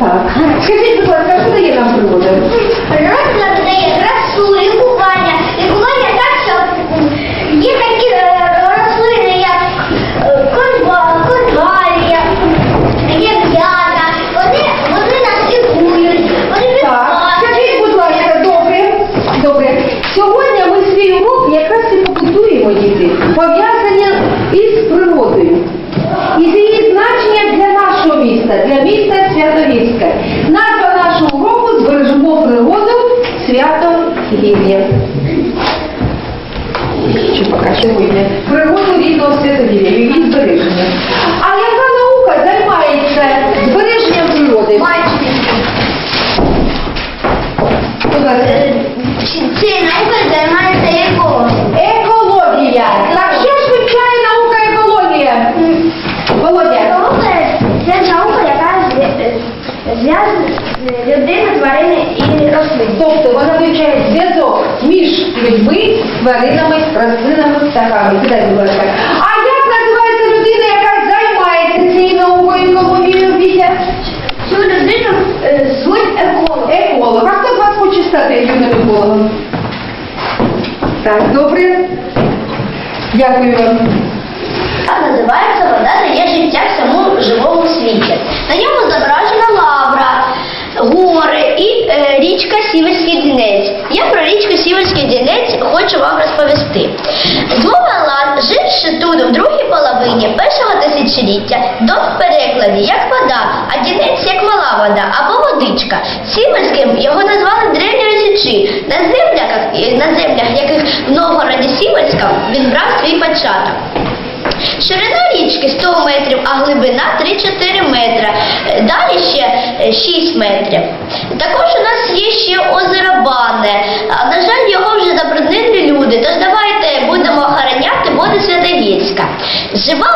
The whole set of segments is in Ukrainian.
Так. Скажіть, будь ласка, що дає нам природа? Природа нам дає Чи поки сьогодні? Природу рідного Святогір'я, її збереження. А яка наука займається збереженням природи? Ласка. Цією наукою займається еколог. Екологія. Так що ж вивчає наука екологія? Володя. Екологія це наука, яка зв'язана людини, тварини і рослин. Тобто вона вивчає зв'язок між людьми, тваринами, рослинами, будь ласка. А як називається людина, яка займається цією наукою екологією, Вітя? Цю людину е, звуть еколог. Еколог. А хто з вас хоче стати юним екологом? Так, добре. Дякую вам. Так називається вода дає життя всьому живому світі. На ньому зображена лавра, гори і е, річка Сіверський Дінець. Я про річку Сіверський Дінець хочу вам розповісти. Двовалан жив ще тут в другій половині першого тисячоліття до перекладі як вода, а дінець як мала вода або водичка. Сіверським його назвали древні росічі. На землях, на землях яких в Новгороді Сіверська він брав свій початок. Ширина річки 100 метрів, а глибина 3-4 метра. Е, Далі ще е, 6 метрів. Також у нас є ще озеро Банне. На жаль, його вже забруднили люди, тож давайте будемо охороняти воду Святогірська. Жива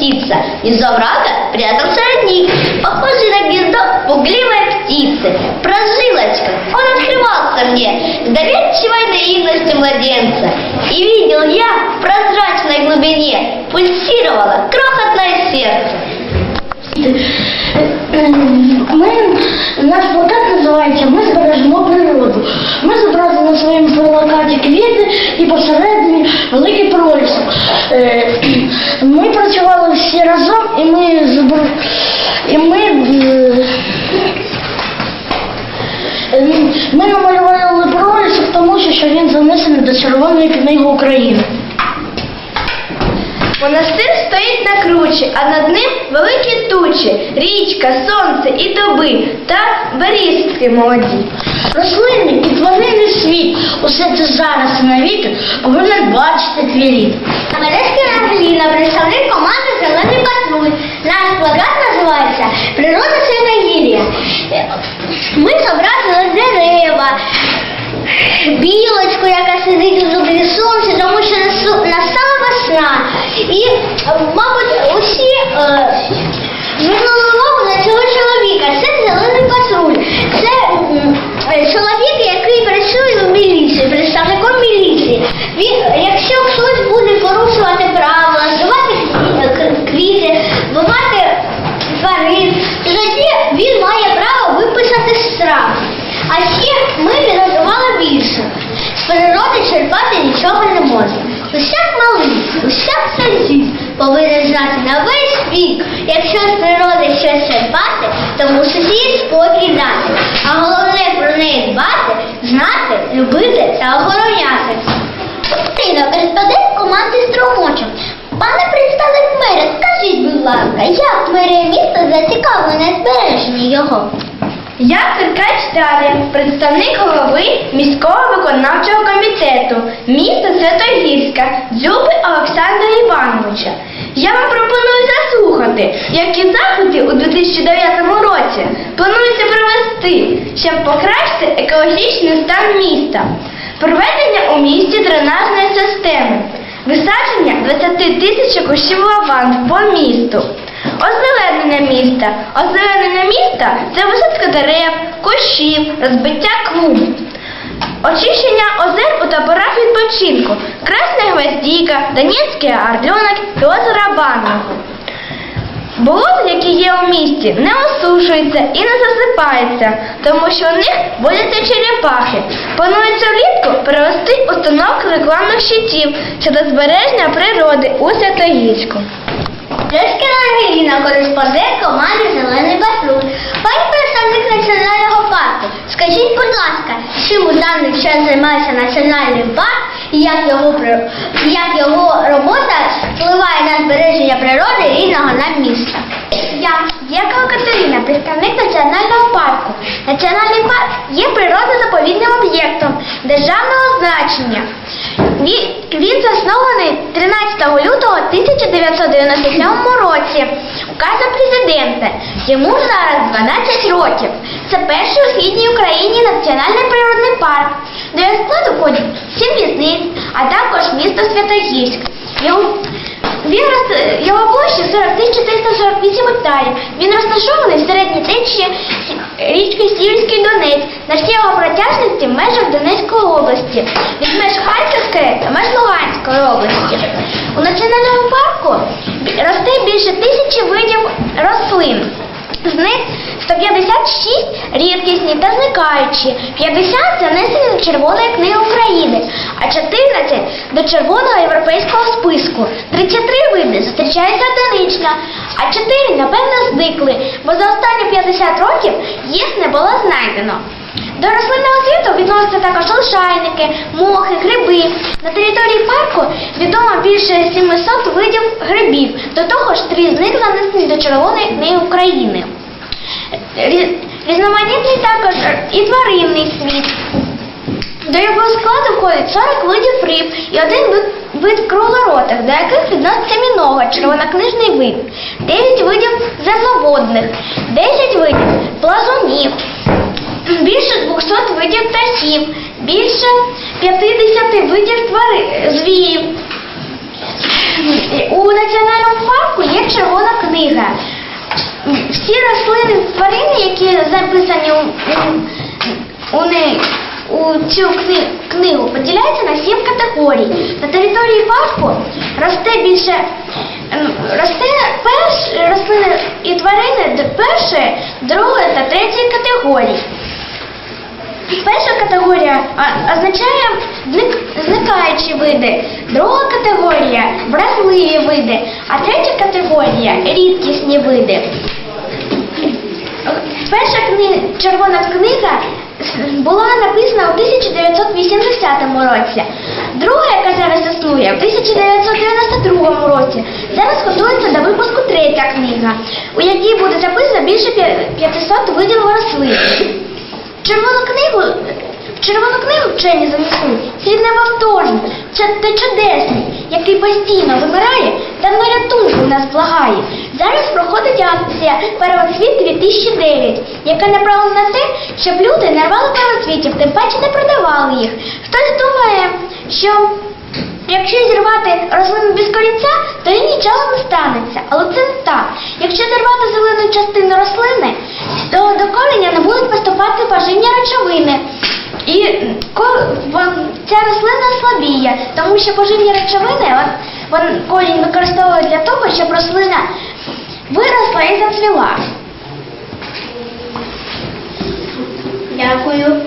крутизне спуститься. Из оврага прятался родник, похожий на гнездо пугливой птицы. Прожилочка, он открывался мне с доверчивой наивностью младенца. И видел я в прозрачной глубине пульсировало крохотное сердце. Ми, наш плакат називається Ми збережемо природу. Ми зобразили на своєму плакаті квіти і посередині великий пролісок. Е, Ми працювали всі разом і ми і ми, е, ми намалювали пролісок, тому що він занесений до Червоної книги України. Монастир стоїть на кручі, а над ним великі тучі, річка, сонце і доби та берізки молоді. Рослини і тваринний світ, усе це зараз і навіки повинен бачити твій. Мережкина Ангеліна, представник команди Зелений патруль. Наш плакат називається Природа Святогір'я. Ми зобразили дерева, білочку, яка сидить у зубі сонця, тому що настала весна. І, мабуть, усі е, звернули увагу на цього чоловіка. Це зелений патруль. Це м, е, чоловік, який працює в міліції, представником міліції. Він, якщо хтось буде порушувати правила, зривати квіти, вбивати то тоді він має право виписати штраф. А ще ми підготували більше. З природи черпати нічого не можна. Усяк малий, усяк сенсі повинен знати на весь вік. Якщо з природи щось черпати, то мусить її спокій дати. А головне неї дбати, знати, любити та охороняти. Тина, кореспондент команди Струмочок. Пане представник мера, скажіть, будь ласка, як мерія міста зацікавлена збереженні його? Я Феркач Дар'я, представник голови міського виконавчого комітету міста Святогірська Дзюби Олександра Івановича. Я вам пропоную заслухати, які заходи у 2009 році планується провести, щоб покращити екологічний стан міста, проведення у місті дренажної системи, висадження 20 тисяч кущів лаванд по місту. Озеленення міста. Озеленення міста це висадка дерев, кущів, розбиття клумб. Очищення озер у таборах відпочинку. Красна Гвоздіка, Донецький Орленок і озеро Банного. Болота, які є у місті, не осушуються і не засипаються, тому що у них водяться черепахи. Планується влітку провести установку рекламних щитів щодо збереження природи у Святогірську. Льошкіна Ангеліна, кореспондент команди Зелений патруль. Пан представник національного парку. Скажіть, будь ласка, чим у даний час займається національний парк і як його, як його робота впливає на збереження природи рідного нам міста? Я Єкова Катерина, представник національного парку. Національний парк є природно-заповідним об'єктом державного значення. Він заснований 13 лютого 1997 році указом президента. Йому зараз 12 років. Це перший у східній Україні національний природний парк. До його складу входять сім в'язниць, а також місто Святогірськ. Його він роз... його площа 40 448 гектарів. Він розташований в середній течії річки Сіверський Донець на всій його протяжності в межах Донецької області, від меж Харківської та меж Луганської області. У національному парку росте більше тисячі видів рослин. З них 156 рідкісні та зникаючі, 50 занесені до Червоної книги України, а 14 до Червоного європейського списку. 33 види зустрічаються одинично, а 4 напевно зникли, бо за останні 50 років їх не було знайдено. До рослинного світу відносяться також лишайники, мохи, гриби. На території парку відомо більше 700 видів грибів. До того ж, три з них занесені до Червоної книги України. Різноманітний також і тваринний світ. До його складу входить 40 видів риб і один вид, вид круглоротих, до яких відноситься мінога, червонокнижний вид, 9 видів земноводних, 10 видів плазунів, більше 200 видів птахів, більше 50 видів твари, звірів. У національному парку є червона книга. Всі рослини тварини, які записані у неї. Цю кни- книгу поділяються на сім категорій. На території парку росте більше ем, росте перш, рослини і тварини першої, другої та третьої категорії. Перша категорія означає зник, зникаючі види, друга категорія вразливі види, а третя категорія рідкісні види. Перша книга, червона книга була написана у 1980 році. Друга, яка зараз існує, в 1992 році. Зараз готується до випуску третя книга, у якій буде записано більше п'я- 500 видів рослин. Червону книгу, червону книгу вчені занесуть світ невовторжний, це те чудесний, який постійно вибирає та на рятунку нас благає. Зараз проходить акція Первоцвіт 2009, яка направлена на те, щоб люди не рвали первоцвітів, тим паче не продавали їх. Хтось думає, що Якщо зірвати рослину без корінця, то їй нічого не станеться. Але це не так. Якщо зірвати зелену частину рослини, то до кореня не будуть поступати поживні речовини. І ця рослина слабіє, тому що поживні речовини корінь використовує для того, щоб рослина і зацвіла. Дякую.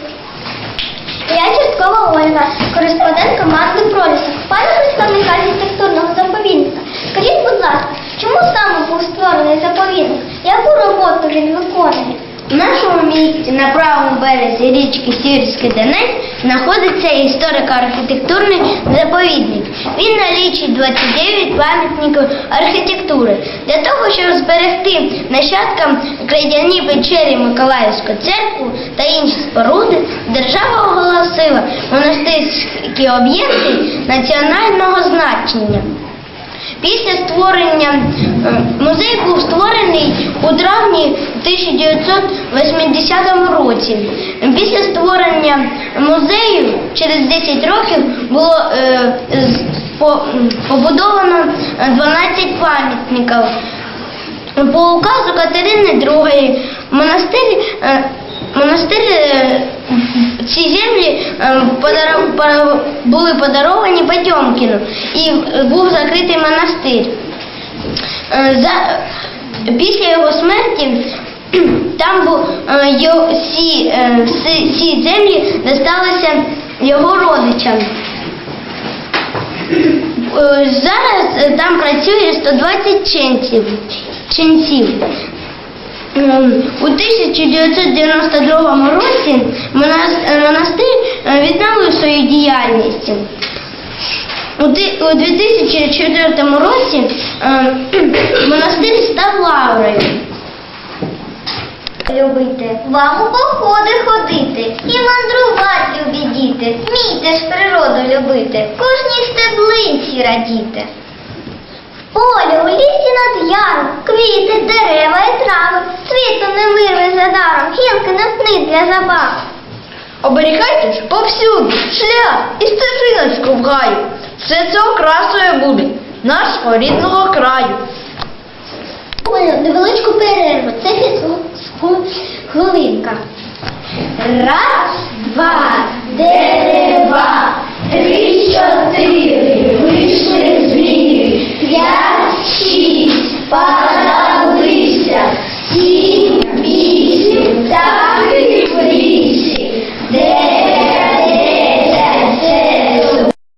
Я Черткова Ольга, кореспондент команди Пролісок. Пане представник архітектурного заповідника, скажіть, будь ласка, чому саме був створений заповідник? Яку роботу він виконує? В нашому місті на правому березі річки Сіверський Донець знаходиться історико-архітектурний заповідник. Він налічить 29 пам'ятників архітектури. Для того, щоб зберегти нащадкам крейдяні печері Миколаївську церкву та інші споруди, держава оголосила монастирські об'єкти національного значення. Після створення е, музей був створений у травні 1980 році. Після створення музею через 10 років було е, по- побудовано е, 12 пам'ятників. По указу Катерини II монастир, е, монастир е, ці землі е, були подаровані Потьомкіну і був закритий монастир. Після його смерті там був е, його, всі, е, всі, всі землі досталися його родичам. Е, Зараз там працює 120 ченців. ченців. У 1992 році монастир відновив свою діяльність. У 2004 році монастир став лаврою. Любити, вам у походи ходити і мандрувати любі діти. Вмійте ж природу любити, кожній стеблинці радіти. Поле у лісі над яром, квіти, дерева і трави, світу не вирве за даром, гілки не пни для забав. Оберігайте ж повсюди шлях і стежиночку в гаю. Все це окрасою буде нашого рідного краю. Невеличку перерву, це Хвилинка. Раз, два, дерева, три, чотири, вийшли звірі, п'ять, шість, пара.